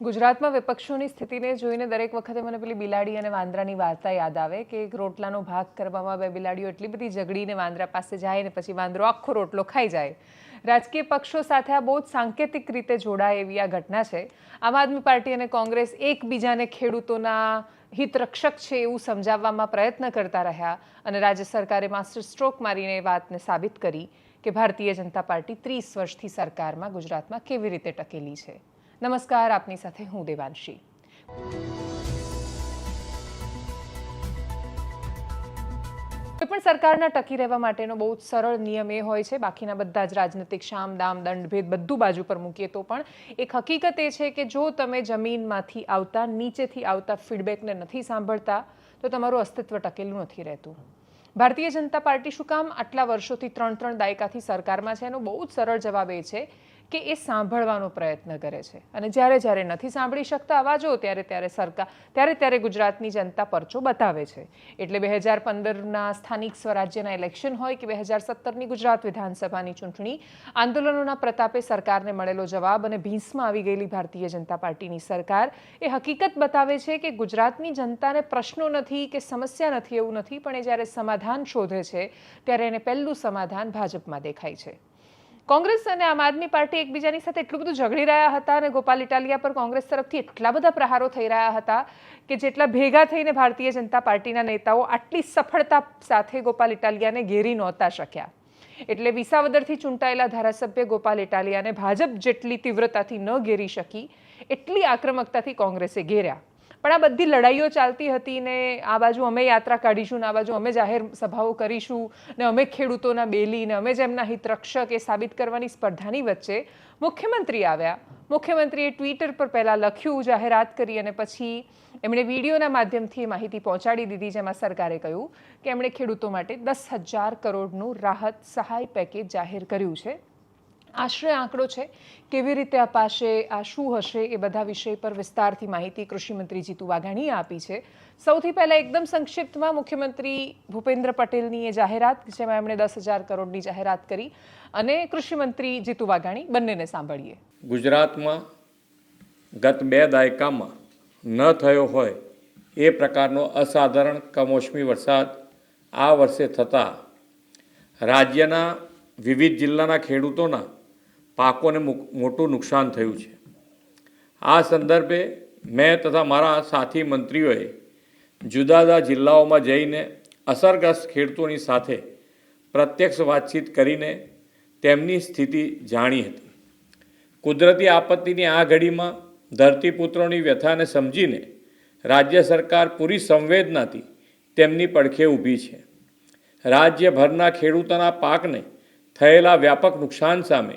ગુજરાતમાં વિપક્ષોની સ્થિતિને જોઈને દરેક વખતે મને પેલી બિલાડી અને વાંદરાની વાર્તા યાદ આવે કે એક રોટલાનો ભાગ કરવામાં બે બિલાડીઓ એટલી બધી ઝઘડીને વાંદરા પાસે જાય ને પછી વાંદરો આખો રોટલો ખાઈ જાય. રાજકીય પક્ષો સાથે આ બહુ જ સાંકેતિક રીતે જોડાય એવી આ ઘટના છે. આમ આદમી પાર્ટી અને કોંગ્રેસ એકબીજાને ખેડૂતોના હિતરક્ષક છે એવું સમજાવવામાં પ્રયત્ન કરતા રહ્યા અને રાજ્ય સરકારે માસ્ટર સ્ટ્રોક મારીને એ વાતને સાબિત કરી કે ભારતીય જનતા પાર્ટી ત્રીસ વર્ષથી સરકારમાં ગુજરાતમાં કેવી રીતે ટકેલી છે. નમસ્કાર, આપની સાથે હું દેવાંશી. કોઈપણ સરકારના ટકી રહેવા માટેનો બહુ જ સરળ નિયમ એ હોય છે. બાકીના બધા જ રાજનૈતિક શામ, દામ, દંડ, ભેદ બધું બાજુ પર મૂકીએ તો પણ એક હકીકત એ છે કે જો તમે જમીનમાંથી આવતા, નીચેથી આવતા ફીડબેકને નથી સાંભળતા, તો તમારું અસ્તિત્વ ટકેલું નથી રહેતું. ભારતીય જનતા પાર્ટી શું કામ આટલા વર્ષોથી ત્રણ ત્રણ દાયકાથી સરકારમાં છે? એનો બહુ જ સરળ જવાબ એ છે કે એ સાંભળવાનો પ્રયત્ન કરે છે. અને જ્યારે જ્યારે નથી સાંભળી શકતા અવાજો, ત્યારે ત્યારે સરકાર, ત્યારે ત્યારે ગુજરાતની જનતા પરચો બતાવે છે. એટલે બે હજાર પંદરના સ્થાનિક સ્વરાજ્યના ઇલેક્શન હોય કે બે હજાર સત્તરની ગુજરાત વિધાનસભાની ચૂંટણી, આંદોલનોના પ્રતાપે સરકારને મળેલો જવાબ અને ભીંસમાં આવી ગયેલી ભારતીય જનતા પાર્ટીની સરકાર, એ હકીકત બતાવે છે કે ગુજરાતની જનતાને પ્રશ્નો નથી કે સમસ્યા નથી, એવું નથી, પણ એ જ્યારે સમાધાન શોધે છે, ત્યારે એને પહેલું સમાધાન ભાજપમાં દેખાય છે. કોંગ્રેસ અને આમ આદમી પાર્ટી એકબીજાની સાથે એટલું બધું ઝઘડી રહ્યા હતા અને ગોપાલ ઇટાલિયા પર કોંગ્રેસ તરફથી એટલા બધા પ્રહારો થઈ રહ્યા હતા કે જેટલા ભેગા થઈને ભારતીય જનતા પાર્ટીના નેતાઓ આટલી સફળતા સાથે ગોપાલ ઇટાલિયાને ઘેરી નહોતા શક્યા. એટલે વિસાવદરથી ચૂંટાયેલા ધારાસભ્ય ગોપાલ ઇટાલિયાને ભાજપ જેટલી તીવ્રતાથી ન ઘેરી શકી, એટલી આક્રમકતાથી કોંગ્રેસે ઘેર્યા. પણ આ બધી લડાઈઓ ચાલતી હતી ને આ બાજુ અમે યાત્રા કાઢીશું ને આ બાજુ અમે જાહેર સભાઓ કરીશું ને અમે ખેડૂતોના બેલી ને અમે જ એમના હિતરક્ષક એ સાબિત કરવાની સ્પર્ધાની વચ્ચે મુખ્યમંત્રી આવ્યા. મુખ્યમંત્રીએ ટ્વિટર પર પહેલાં લખ્યું, જાહેરાત કરી અને પછી એમણે વિડીયોના માધ્યમથી માહિતી પહોંચાડી દીધી જેમાં સરકારે કહ્યું કે એમણે ખેડૂતો માટે દસ હજાર કરોડનું રાહત સહાય પેકેજ જાહેર કર્યું છે. આશરે આંકડો છે. કેવી રીતે અપાશે આ શું હશે એ બધા વિષય પર વિસ્તારથી માહિતી કૃષિમંત્રી જીતુ વાઘાણીએ આપી છે. સૌથી પહેલાં એકદમ સંક્ષિપ્તમાં મુખ્યમંત્રી ભૂપેન્દ્ર પટેલની એ જાહેરાત, જેમાં એમણે દસ હજાર કરોડની જાહેરાત કરી. અને કૃષિમંત્રી જીતુ વાઘાણી બંનેને સાંભળીએ. ગુજરાતમાં ગત બે દાયકામાં ન થયો હોય એ પ્રકારનો અસાધારણ કમોસમી વરસાદ આ વર્ષે થતાં રાજ્યના વિવિધ જિલ્લાના ખેડૂતોના પાકોને મોટું નુકસાન થયું છે. આ સંદર્ભે મેં તથા મારા સાથી મંત્રીઓએ જુદા જુદા જિલ્લાઓમાં જઈને અસરગ્રસ્ત ખેડૂતોની સાથે પ્રત્યક્ષ વાતચીત કરીને તેમની સ્થિતિ જાણી હતી. કુદરતી આપત્તિની આ ઘડીમાં ધરતીપુત્રોની વ્યથાને સમજીને રાજ્ય સરકાર પૂરી સંવેદનાથી તેમની પડખે ઊભી છે. રાજ્યભરના ખેડૂતોના પાકને થયેલા વ્યાપક નુકસાન સામે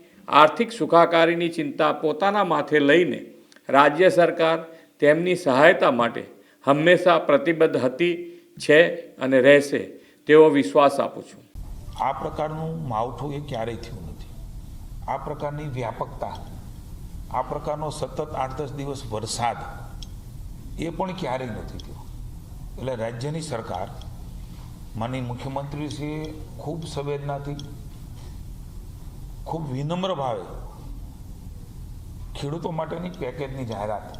આર્થિક સુખાકારીની ચિંતા પોતાના માથે લઈને રાજ્ય સરકાર તેમની સહાયતા માટે હંમેશા પ્રતિબદ્ધ હતી, છે અને રહેશે તેવો વિશ્વાસ આપું છું. આ પ્રકારનું માવઠું એ ક્યારેય થયું નથી. આ પ્રકારની વ્યાપકતા, આ પ્રકારનો સતત આઠ દસ દિવસ વરસાદ એ પણ ક્યારેય નથી થયો. એટલે રાજ્યની સરકાર માની મુખ્યમંત્રીશ્રીએ ખૂબ સંવેદનાથી ખૂબ વિનમ્ર ભાવે ખેડૂતો માટેની પેકેજની જાહેરાત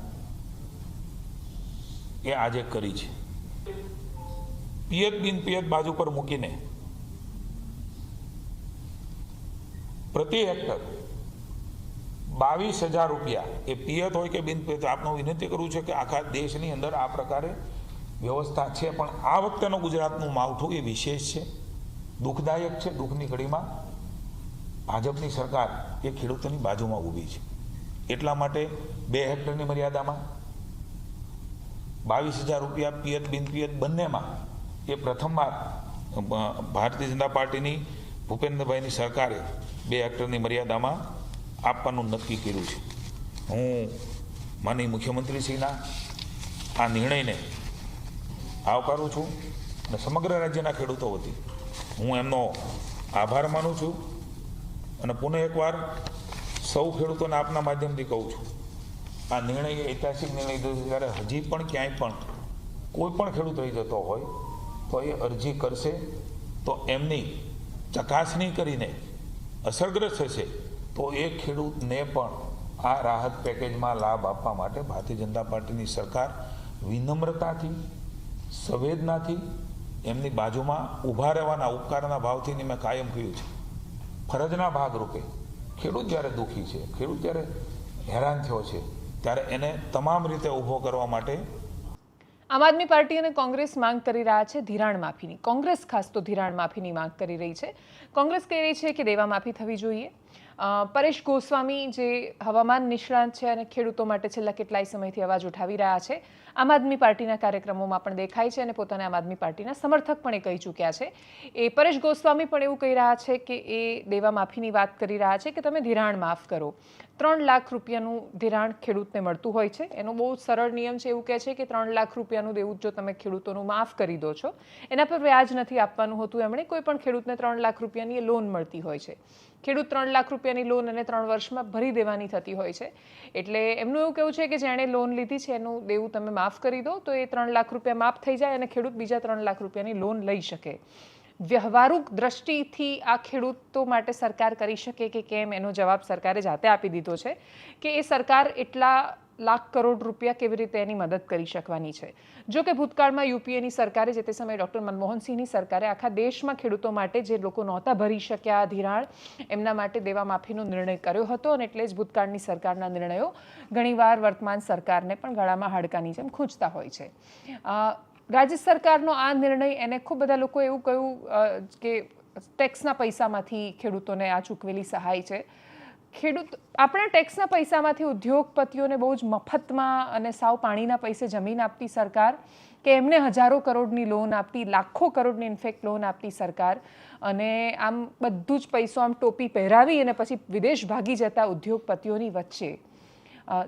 એ આજે કરી છે. પિયત બિન પિયત બાજુ પર મૂકીને પ્રતિ હેક્ટર બાવીસ હજાર રૂપિયા એ પિયત હોય કે બિન પિયત, આપનો વિનંતી કરું છે કે આખા દેશની અંદર આ પ્રકારે વ્યવસ્થા છે, પણ આ વખતેનું ગુજરાતનું માવઠું એ વિશેષ છે, દુઃખદાયક છે, દુઃખની ઘડીમાં ભાજપની સરકાર એ ખેડૂતોની બાજુમાં ઊભી છે. એટલા માટે બે હેક્ટરની મર્યાદામાં બાવીસ હજાર રૂપિયા પિયત બિન પિયત બંનેમાં એ પ્રથમવાર ભારતીય જનતા પાર્ટીની ભૂપેન્દ્રભાઈની સરકારે બે હેક્ટરની મર્યાદામાં આપવાનું નક્કી કર્યું છે. હું માનીય મુખ્યમંત્રીશ્રીના આ નિર્ણયને આવકારું છું અને સમગ્ર રાજ્યના ખેડૂતો વતી હું એમનો આભાર માનું છું. અને પુનઃ એકવાર સૌ ખેડૂતોને આપના માધ્યમથી કહું છું, આ નિર્ણય ઐતિહાસિક નિર્ણય લીધો છે ત્યારે હજી પણ ક્યાંય પણ કોઈ પણ ખેડૂત રહી જતો હોય તો એ અરજી કરશે, તો એમની ચકાસણી કરીને અસરગ્રસ્ત થશે, તો એ ખેડૂતને પણ આ રાહત પેકેજમાં લાભ આપવા માટે ભારતીય જનતા પાર્ટીની સરકાર વિનમ્રતાથી, સંવેદનાથી એમની બાજુમાં ઊભા રહેવાના ઉપકારના ભાવથી મેં કાયમ કહ્યું છે. ફરજના ભાગરૂપે ખેડૂત જ્યારે દુઃખી છે, ખેડૂત જ્યારે હેરાન થયો છે, ત્યારે એને તમામ રીતે ઊભો કરવા માટે આમ આદમી પાર્ટી અને કોંગ્રેસ માંગ કરી રહ્યા છે ધિરાણ માફીની. કોંગ્રેસ ખાસ તો ધિરાણ માફીની માંગ કરી રહી છે. કોંગ્રેસ કહી રહી છે કે દેવા માફી થવી જોઈએ. પરેશ ગોસ્વામી જે હવામાન નિષ્ણાંત છે અને ખેડૂતો માટે છેલ્લા કેટલાય સમયથી અવાજ ઉઠાવી રહ્યા છે. આમ આદમી પાર્ટીના કાર્યક્રમોમાં પણ દેખાય છે અને પોતાના આમ આદમી પાર્ટીના સમર્થક પણ એ કહી ચૂક્યા છે. એ પરેશ ગોસ્વામી પણ એવું કહી રહ્યા છે કે એ દેવા માફીની વાત કરી રહ્યા છે કે તમે ધિરાણ માફ કરો. ત્રણ લાખ રૂપિયાનું ધિરાણ ખેડૂતને મળતું હોય છે. એનો બહુ સરળ નિયમ છે એવું કહે છે કે ત્રણ લાખ રૂપિયાનું દેવું જો તમે ખેડૂતોનું માફ કરી દો છો. એના પર વ્યાજ નથી આપવાનું હોતું. એમણે કોઈ પણ ખેડૂતને ત્રણ લાખ રૂપિયાની લોન મળતી હોય છે. ખેડૂત ત્રણ લાખ રૂપિયાની લોન અને ત્રણ વર્ષમાં ભરી દેવાની થતી હોય છે. એટલે એમનું એવું કહેવું છે કે જેણે લોન લીધી છે એનું દેવું તમે માફ કરી દો, તો એ ત્રણ લાખ રૂપિયા માફ થઈ જાય અને ખેડૂત બીજા ત્રણ લાખ રૂપિયાની લોન લઈ શકે. વ્યવહારુક દ્રષ્ટિથી આ ખેડૂતો માટે સરકાર કરી શકે કે કેમ? એનો જવાબ સરકારે જાતે આપી દીધો છે કે એ સરકાર એટલા લાખ કરોડ રૂપિયા કેવી રીતે એની મદદ કરી શકવાની છે? જો કે ભૂતકાળમાં યુપીએની સરકારે જે તે સમયે ડૉક્ટર મનમોહનસિંહની સરકારે આખા દેશમાં ખેડૂતો માટે જે લોકો નહોતા ભરી શક્યા ધિરાણ, એમના માટે દેવા માફીનો નિર્ણય કર્યો હતો અને એટલે જ ભૂતકાળની સરકારના નિર્ણયો ઘણીવાર વર્તમાન સરકારને પણ ગળામાં હાડકાની જેમ ખૂંચતા હોય છે. રાજ્ય સરકારનો આ નિર્ણય એને ખૂબ બધા લોકો એવું કહ્યું કે ટેક્સના પૈસામાંથી ખેડૂતોને આ ચૂકવેલી સહાય છે. ખેડૂત આપણા ટેક્સના પૈસામાંથી ઉદ્યોગપતિઓને બહુ જ મફતમાં અને સાવ પાણીના પૈસે જમીન આપતી સરકાર કે એમને હજારો કરોડની લોન આપતી, લાખો કરોડની ઇન્ફેક્ટ લોન આપતી સરકાર અને આમ બધું જ પૈસો આમ ટોપી પહેરાવી અને પછી વિદેશ ભાગી જતા ઉદ્યોગપતિઓની વચ્ચે.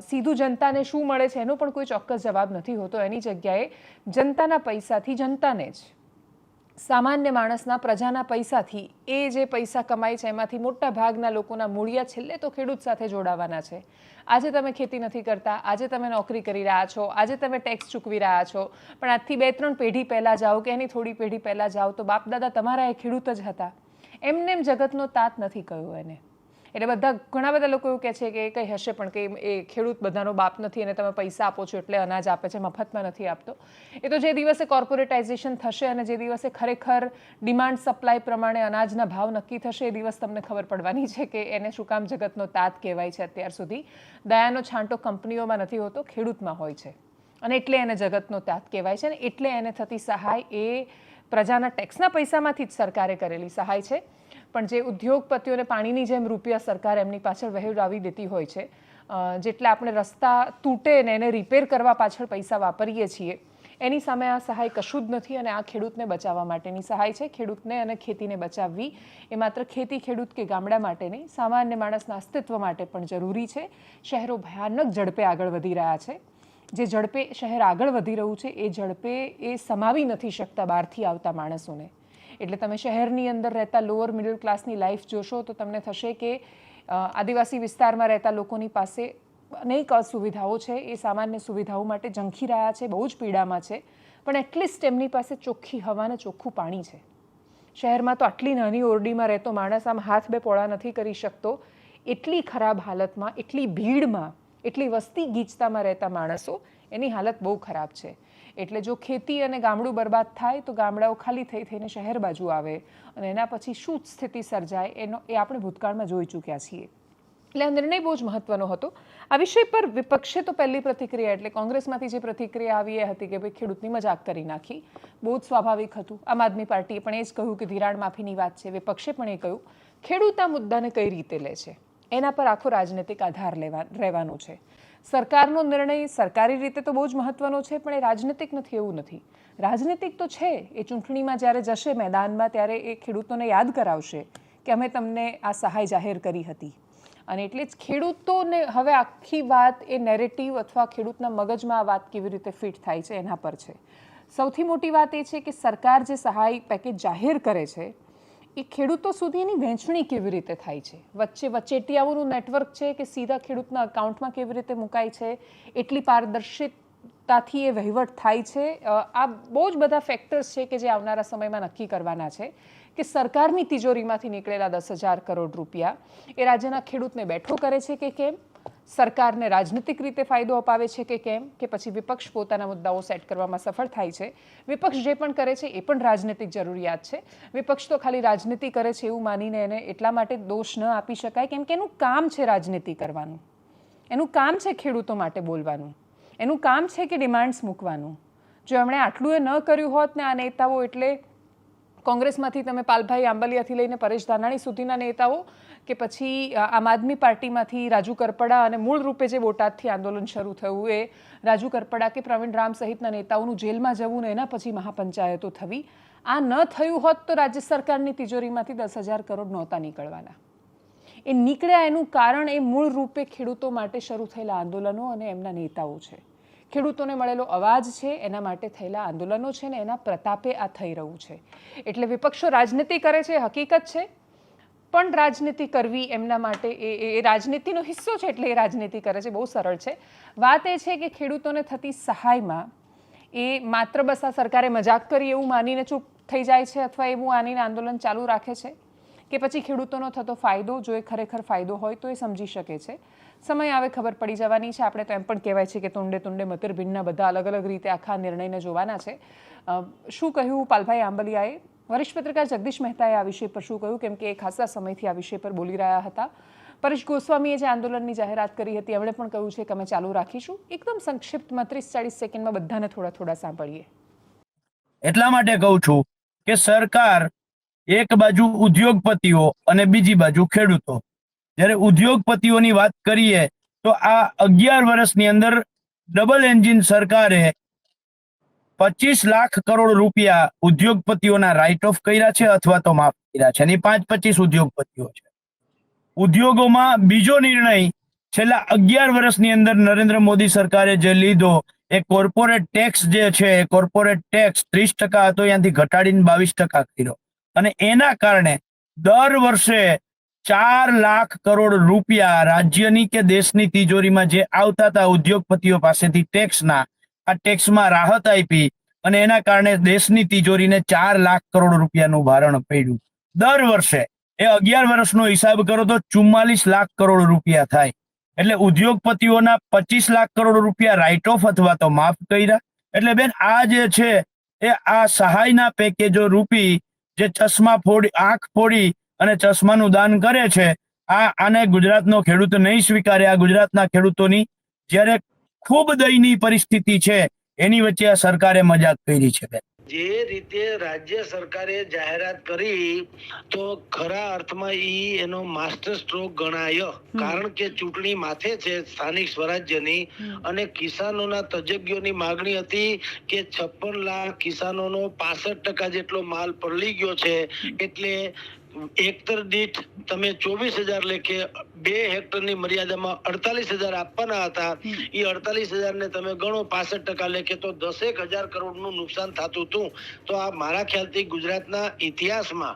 સીધું જનતાને શું મળે છે એનો પણ કોઈ ચોક્કસ જવાબ નથી હોતો. એની જગ્યાએ જનતાના પૈસાથી જનતાને જ. સામાન્ય માણસના પ્રજાના પૈસાથી, એ જે પૈસા કમાય છે, એમાંથી મોટા ભાગના લોકોના મૂળિયા છેલ્લે તો ખેડૂત સાથે જોડાવાના છે. આજે તમે ખેતી નથી કરતા, આજે તમે નોકરી કરી રહ્યા છો, આજે તમે ટેક્સ ચૂકવી રહ્યા છો, પણ આજથી બે ત્રણ પેઢી પહેલાં જાઓ કે એની થોડી પેઢી પહેલાં જાઓ તો બાપ દાદા તમારા એ ખેડૂત જ હતા. એમને એમ જગતનો તાત નથી કહ્યું એને. એટલે બધા, ઘણા બધા લોકો એવું કહે છે કે કંઈ હશે પણ કે એ ખેડૂત બધાનો બાપ નથી અને તમે પૈસા આપો છો એટલે અનાજ આપે છે, મફતમાં નથી આપતો. એ તો જે દિવસે કોર્પોરેટાઇઝેશન થશે અને જે દિવસે ખરેખર ડિમાન્ડ સપ્લાય પ્રમાણે અનાજના ભાવ નક્કી થશે, એ દિવસ તમને ખબર પડવાની છે કે એને શું કામ જગતનો તાત કહેવાય છે અત્યાર સુધી. દયાનો છાંટો કંપનીઓમાં નથી હોતો, ખેડૂતમાં હોય છે. અને એટલે એને જગતનો તાત કહેવાય છે અને એટલે એને થતી સહાય એ પ્રજાના ટેક્સના પૈસામાંથી જ સરકારે કરેલી સહાય છે. પણ જે ઉદ્યોગપતિઓને પાણીની જેમ રૂપિયા સરકાર એમની પાછળ વહેવડાવી દેતી હોય છે જેટલા આપણે રસ્તા તૂટે ને એને રિપેર કરવા પાછળ પૈસા વાપરીએ છીએ, એની સામે આ સહાય કશું જ નથી અને આ ખેડૂતને બચાવવા માટેની સહાય છે. ખેડૂતને અને ખેતીને બચાવવી એ માત્ર ખેતી ખેડૂત કે ગામડા માટે નહીં, સામાન્ય માણસના અસ્તિત્વ માટે પણ જરૂરી છે. શહેરો ભયાનક ઝડપે આગળ વધી રહ્યા છે. જે ઝડપે શહેર આગળ વધી રહ્યું છે, એ ઝડપે એ સમાવી નથી શકતા બહારથી આવતા માણસોને. એટલે તમે શહેરની અંદર રહેતા લોઅર મિડલ ક્લાસની લાઈફ જોશો, તો તમને થશે કે આદિવાસી વિસ્તારમાં રહેતા લોકોની પાસે અનેક અસુવિધાઓ છે. એ સામાન્ય સુવિધાઓ માટે ઝંખી રહ્યા છે, બહુ જ પીડામાં છે. પણ એટલીસ્ટ એમની પાસે ચોખ્ખી હવા ચોખ્ખું પાણી છે. શહેરમાં તો આટલી નાની ઓરડીમાં રહેતો માણસ આમ હાથ બે પોળા નથી કરી શકતો. એટલી ખરાબ હાલતમાં, એટલી ભીડમાં, એટલી વસ્તી ગીચતામાં રહેતા માણસો, એની હાલત બહુ ખરાબ છે. એટલે જો ખેતી અને ગામડું બરબાદ થાય તો ગામડાઓ ખાલી થઈ થઈને શહેર બાજુ આવે અને એના પછી શું સ્થિતિ સર્જાય એનો એ આપણે ભૂતકાળમાં જોઈ ચૂક્યા છીએ. એટલે આ નિર્ણય બહુ જ મહત્વનો હતો. આ વિષય પર વિપક્ષે તો પહેલી પ્રતિક્રિયા એટલે કોંગ્રેસમાંથી જે પ્રતિક્રિયા આવી એ હતી કે ભાઈ ખેડૂતની મજાક કરી નાખી. બહુ જ સ્વાભાવિક હતું. આમ આદમી પાર્ટીએ પણ એ જ કહ્યું કે ધિરાણ માફીની વાત છે. વિપક્ષે પણ એ કહ્યું, ખેડૂત આ મુદ્દાને કઈ રીતે લે છે? એના પર આખો રાજનૈતિક આધાર લેવા, રહેવાનો છે. સરકારનો નિર્ણય સરકારી રીતે તો બહુ જ મહત્વનો છે, પણ એ રાજનીતિક નથી, એવું નથી. રાજનીતિક તો છે, એ ચૂંટણીમાં જ્યારે જશે મેદાનમાં, ત્યારે એ ખેડૂતોને યાદ કરાવશે કે અમે તમને આ સહાય જાહેર કરી હતી. અને એટલે જ ખેડૂતોને હવે આખી વાત એ નેરેટિવ અથવા ખેડૂતના મગજમાં આ વાત કેવી રીતે ફિટ થાય છે, એના પર છે. સૌથી મોટી વાત એ છે કે સરકાર જે સહાય પેકેજ જાહેર કરે છે એ ખેડૂતો સુધી એની વહેંચણી કેવી રીતે થાય છે? વચ્ચે વચેટિયાઓનું નેટવર્ક છે કે સીધા ખેડૂતના અકાઉન્ટમાં કેવી રીતે મુકાય છે? એટલી પારદર્શિતાથી એ વહીવટ થાય છે? આ બહુ જ બધા ફેક્ટર્સ છે કે જે આવનારા સમયમાં નક્કી કરવાના છે કે સરકારની તિજોરીમાંથી નીકળેલા દસ હજાર કરોડ રૂપિયા એ રાજ્યના ખેડૂતને બેઠો કરે છે કે કેમ? સરકારને રાજનીતિક રીતે ફાયદો અપાવે છે કે કેમ? કે પછી વિપક્ષ પોતાના મુદ્દાઓ સેટ કરવામાં સફળ થાય છે. વિપક્ષ જે પણ કરે છે એ પણ રાજનીતિક જરૂરિયાત છે. વિપક્ષ તો ખાલી રાજનીતિ કરે છે એવું માનીને એને એટલા માટે દોષ ન આપી શકાય, કેમ કે એનું કામ છે રાજનીતિ કરવાનું. એનું કામ છે ખેડૂતો માટે બોલવાનું. એનું કામ છે કે ડિમાન્ડ્સ મૂકવાનું. જો એમણે આટલું એ ન કર્યું હોત ને આ નેતાઓ એટલે કોંગ્રેસમાંથી તમે પાલભાઈ આંબલિયાથી લઈને પરેશ ધાનાણી સુધીના નેતાઓ કે પછી આમ આદમી પાર્ટીમાંથી રાજુ કરપડા અને મૂળ રૂપે જે બોટાદથી આંદોલન શરૂ થયું એ રાજુ કરપડા કે પ્રવીણ રામ સહિતના નેતાઓનું જેલમાં જવું ને એના પછી મહાપંચાયતો થવી. આ ન થયું હોત તો રાજ્ય સરકારની તિજોરીમાંથી દસ હજાર કરોડ નહોતા નીકળવાના. એ નીકળ્યા એનું કારણ એ મૂળ રૂપે ખેડૂતો માટે શરૂ થયેલા આંદોલનો અને એમના નેતાઓ છે. ખેડૂતોને મળેલો અવાજ છે, એના માટે થયેલા આંદોલનો છે ને એના પ્રતાપે આ થઈ રહ્યું છે. એટલે વિપક્ષો રાજનીતિ કરે છે હકીકત છે? પણ રાજનીતિ કરવી એમના માટે એ, એ- રાજનીતિનો હિસ્સો છે એટલે એ રાજનીતિ કરે છે, બહુ સરળ છે. વાત એ છે કે ખેડૂતોને થતી સહાયમાં એ માત્ર બસ આ સરકારે મજાક કરી એવું માનીને ચૂપ થઈ જાય છે અથવા એવું માનીને આંદોલન ચાલુ રાખે છે? કે પછી ખેડૂતોનો થતો ફાયદો, જો એ ખરેખર ફાયદો હોય તો એ સમજી શકે છે? સમય આવે, ખબર પડી જવાની છે. આપણે તો એમ પણ કહેવાય છે કે તુંડે તુંડે મતિર ભિન્નના બધા અલગ અલગ રીતે આખા નિર્ણયને જોવાના છે. શું કહ્યું પાલભાઈ આંબલિયાએ? વરિષ્ઠ પત્રકાર જગદીશ મહેતાએ આ વિષય પર શું કહ્યું? કેમ કે એ ખાસા સમયથી આ વિષય પર બોલી રહ્યા હતા. પરેશ ગોસ્વામીએ જે આંદોલનની જાહેરાત કરી હતી, એમણે પણ કહ્યું છે કે અમે ચાલુ રાખીશું. એકદમ સંક્ષિપ્તમાં, ત્રીસ ચાળીસ સેકન્ડમાં બધાને થોડા થોડા સાંભળીએ. એટલા માટે કહું છું કે સરકાર એક બાજુ ઉદ્યોગપતિઓ અને બીજી બાજુ ખેડૂતો. જ્યારે ઉદ્યોગપતિઓની વાત કરીએ તો આ અગિયાર વર્ષની અંદર ડબલ એન્જિન સરકારે પચીસ લાખ કરોડ રૂપિયા ઉદ્યોગપતિઓના રાઇટ ઓફ કર્યા છે અથવા તો માફ કર્યા છે. અને પાંચ પચીસ ઉદ્યોગપતિઓ છે. ઉદ્યોગોમાં બીજો નિર્ણય છેલ્લા અગિયાર વર્ષની અંદર નરેન્દ્ર મોદી સરકારે જે લીધો, એ કોર્પોરેટ ટેક્સ જે છે, એ કોર્પોરેટ ટેક્સ ત્રીસ ટકા હતો, ત્યાંથી ઘટાડીને બાવીસ ટકા કર્યો. અને એના કારણે દર વર્ષે ચાર લાખ કરોડ રૂપિયા રાજ્યની કે દેશની તિજોરીમાં જે આવતા હતા ઉદ્યોગપતિઓ પાસેથી ટેક્સના આ ટેક્સમાં રાહત આપી અને એના કારણે દેશની તિજોરીને ચાર લાખ કરોડ રૂપિયાનું ભારણ પડ્યું. દર વર્ષે એ અગિયાર વર્ષનો હિસાબ કરો તો ચુમ્માલીસ લાખ કરોડ રૂપિયા થાય. એટલે ઉદ્યોગપતિઓના પચીસ લાખ કરોડ રૂપિયા રાઇટ ઓફ અથવા તો માફ કર્યા. એટલે બેન, આ જે છે એ આ સહાયના પેકેજો રૂપી જે ચશ્મા ફોડી, આંખ ફોડી અને ચશ્માનું દાન કરે છે, આ આને ગુજરાતનો ખેડૂત નહીં સ્વીકારે. આ ગુજરાતના ખેડૂતોની જ્યારે ખૂબ દયનીય પરિસ્થિતિ છે. એની વચ્ચે આ સરકારે મજાક કરી છે બેન. જે રીતે રાજ્ય સરકારે જાહેરાત કરી તો ખરા અર્થમાં ઈ એનો માસ્ટર સ્ટ્રોક ગણાય. કારણ કે ચૂંટણી માથે છે સ્થાનિક સ્વરાજ્યની અને કિસાનોના તજજ્ઞોની માગણી હતી કે છપ્પન લાખ કિસાનોનો પાસઠ ટકા જેટલો માલ પલળી ગયો છે. એટલે હેક્ટર દીઠ તમે ચોવીસ હજાર લેખે બે હેક્ટરની મર્યાદામાં અડતાલીસ હજાર આપવાના હતા. એ અડતાલીસ હજાર ને તમે ગણો પાસઠ ટકા લેખે તો દસેક હજાર કરોડનું નુકસાન થતું હતું. તો આ મારા ખ્યાલથી ગુજરાતના ઇતિહાસમાં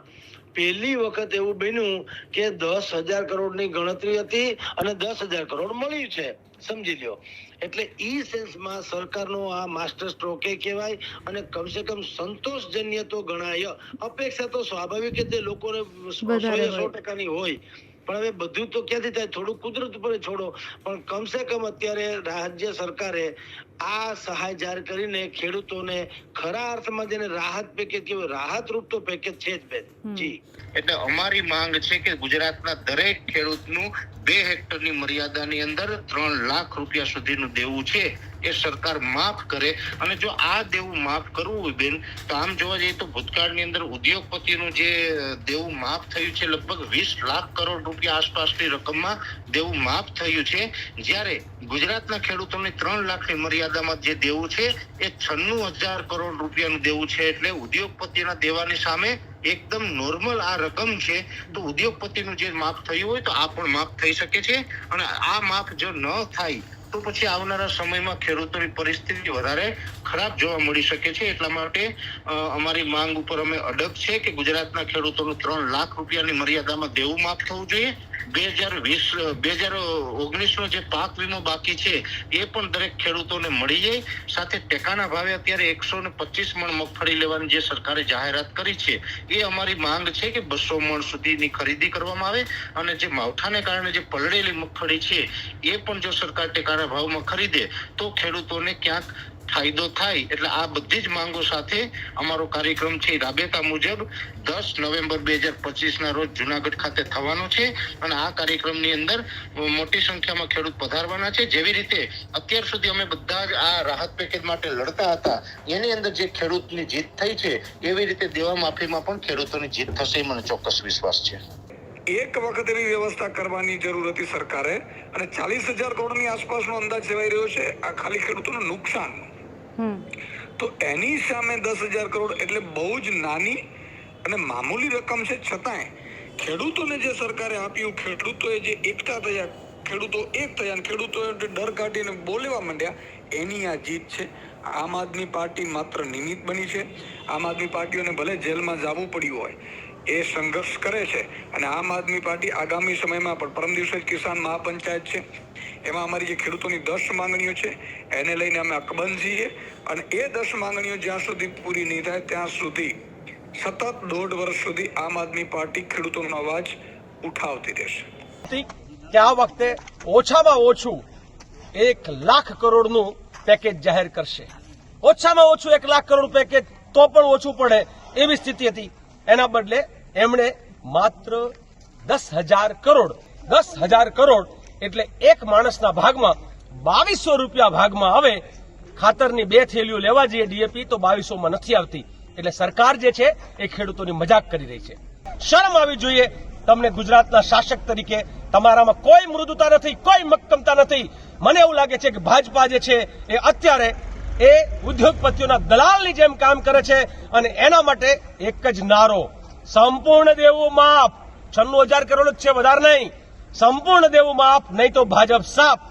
પહેલી વખત એવું બન્યું કે દસ હજાર કરોડની ગણતરી હતી અને દસ હજાર કરોડ મળ્યું છે. સમજી લ્યો. એટલે ઈ સેન્સમાં સરકારનો આ માસ્ટર સ્ટ્રોકે કહેવાય અને કમસે કમ સંતોષજન્ય તો ગણાય. અપેક્ષા તો સ્વાભાવિક રીતે લોકોને સો ટકાની હોય. પણ હવે બધું તો ક્યાંથી થાય? થોડું કુદરત ઉપર છોડો. પણ કમસે કમ અત્યારે રાજ્ય સરકારે આ સહાય જાહેર કરીને ખેડૂતોને ખરા અર્થમાં જેને રાહત પેકેજ કેવું રાહત રૂપ તો પેકેજ છે જ બેન. જી. એટલે અમારી માંગ છે કે ગુજરાતના દરેક ખેડૂતનું બે હેક્ટરની મર્યાદાની અંદર ત્રણ લાખ રૂપિયા સુધીનું દેવું છે. એ સરકાર માફ કરે અને જો આ દેવું માફ કરવું હોય બેન, તો આમ જોવા જઈએ તો ભૂતકાળની અંદર ઉદ્યોગપતિનું જે દેવું માફ થયું છે, લગભગ વીસ લાખ કરોડ રૂપિયા આસપાસની રકમમાં દેવું માફ થયું છે. જ્યારે ગુજરાતના ખેડૂતોને ત્રણ લાખની મર્યાદામાં જે દેવું છે, એ છન્નું હજાર કરોડ રૂપિયાનું દેવું છે. એટલે ઉદ્યોગપતિના દેવાની સામે એકદમ નોર્મલ આ રકમ છે, તો ઉદ્યોગપતિનું જે માફ થયું હોય, તો આ પણ માફ થઈ શકે છે. અને આ માફ જો ન થાય તો પછી આવનારા સમયમાં ખેડૂતોની પરિસ્થિતિ વધારે ખરાબ જોવા મળી શકે છે. એટલા માટે અમારી માંગ ઉપર અમે અડગ છે કે ગુજરાતના ખેડૂતોનું ત્રણ લાખ રૂપિયાની મર્યાદામાં દેવું માફ થવું જોઈએ. બે હજાર વીસ, બે હજાર ઓગણીસ નો જે પાક વીમો બાકી છે, એ પણ દરેક ખેડૂતોને મળી જાય. સાથે ટેકાના ભાવે અત્યારે એકસો ને પચીસ મણ મગફળી લેવાની જે સરકારે જાહેરાત કરી છે, એ અમારી માંગ છે કે બસો મણ સુધીની ખરીદી કરવામાં આવે અને જે માવઠાને કારણે જે પલળેલી મગફળી છે, એ પણ જો સરકાર ટેકાના ભાવમાં ખરીદે, તો ખેડૂતોને ક્યાંક ફાયદો થાય એટલે આ બધી જ માંગો સાથે અમારો કાર્યક્રમ છે રાબેતા મુજબ દસ નવેમ્બર બે હજાર પચીસ ના રોજ જુનાગઢ ખાતે થવાનો છે અને આ કાર્યક્રમની અંદર મોટી સંખ્યામાં ખેડૂત પધારવાના છે. જેવી રીતે અત્યાર સુધી અમે બધા જ આ રાહત પેકેજ માટે લડતા હતા. એની અંદર જે ખેડૂતની જીત થઈ છે, એવી રીતે દેવા માફીમાં પણ ખેડૂતોની જીત થશે મને ચોક્કસ વિશ્વાસ છે. એક વખત એવી વ્યવસ્થા કરવાની જરૂર હતી સરકારે અને ચાલીસ હજાર કરોડની આસપાસનો અંદાજ સેવાઈ રહ્યો છે. આ ખાલી ખેડૂતોનું નુકસાન તો એની સામે દસ હજાર કરોડ એટલે બહુ જ નાની અને મામૂલી રકમ છે. છતાંય ખેડૂતોને જે સરકારે આપ્યું, ખેડૂતોએ જે એકતા થયા, ખેડૂતો એક થયા ખેડૂતો ડર કાઢીને બોલેવા માંડ્યા, એની આ જીત છે. આમ આદમી પાર્ટી માત્ર નિમિત્ત બની છે. આમ આદમી પાર્ટીઓને ભલે જેલમાં જવું પડ્યું હોય, એ સંઘર્ષ કરે છે. અને આમ આદમી પાર્ટી આગામી સમયમાં પણ, પરમ દિવસે કિસાન મહાપંચાયત છે. એમાં અમારી જે ખેડૂતોની દસ માંગણીઓ છે, એને લઈને અમે અકબંધ છીએ અને એ દસ માંગણીઓ જ્યાં સુધી પૂરી નહીં થાય, ત્યાં સુધી સતત દોઢ વર્ષ સુધી આમ આદમી પાર્ટી ખેડૂતોનો અવાજ ઉઠાવતી રહેશે. કે આ વખતે ઓછામાં ઓછું એક લાખ કરોડનું પેકેજ જાહેર કરશે. ઓછામાં ઓછું એક લાખ કરોડ પેકેજ તો પણ ઓછું પડે એવી સ્થિતિ હતી. એના બદલે એમણે માત્ર દસ હજાર કરોડ, દસ હજાર કરોડ એટલે એક માણસના ભાગમાં બાવીસો રૂપિયા ભાગમાં આવે ખાતરની બે થેલીઓ લેવા જઈએ ડીએપી, તો બાવીસોમાં નથી આવતી. એટલે સરકાર જે છે એ ખેડૂતોની મજાક કરી રહી છે. શરમ આવી જોઈએ તમને ગુજરાતના શાસક તરીકે. તમારામાં કોઈ મૃદુતા નથી, કોઈ મક્કમતા નથી. મને એવું લાગે છે કે ભાજપા જે છે એ અત્યારે એ ઉદ્યોગપતિઓના દલાલની જેમ કામ કરે છે અને એના માટે એક જ નારો. સંપૂર્ણ દેવું માફ. છન્નું હજાર કરોડ જ છે, વધારે નહીં. સંપૂર્ણ દેવું માફ નહીં તો ભાજપ સાફ.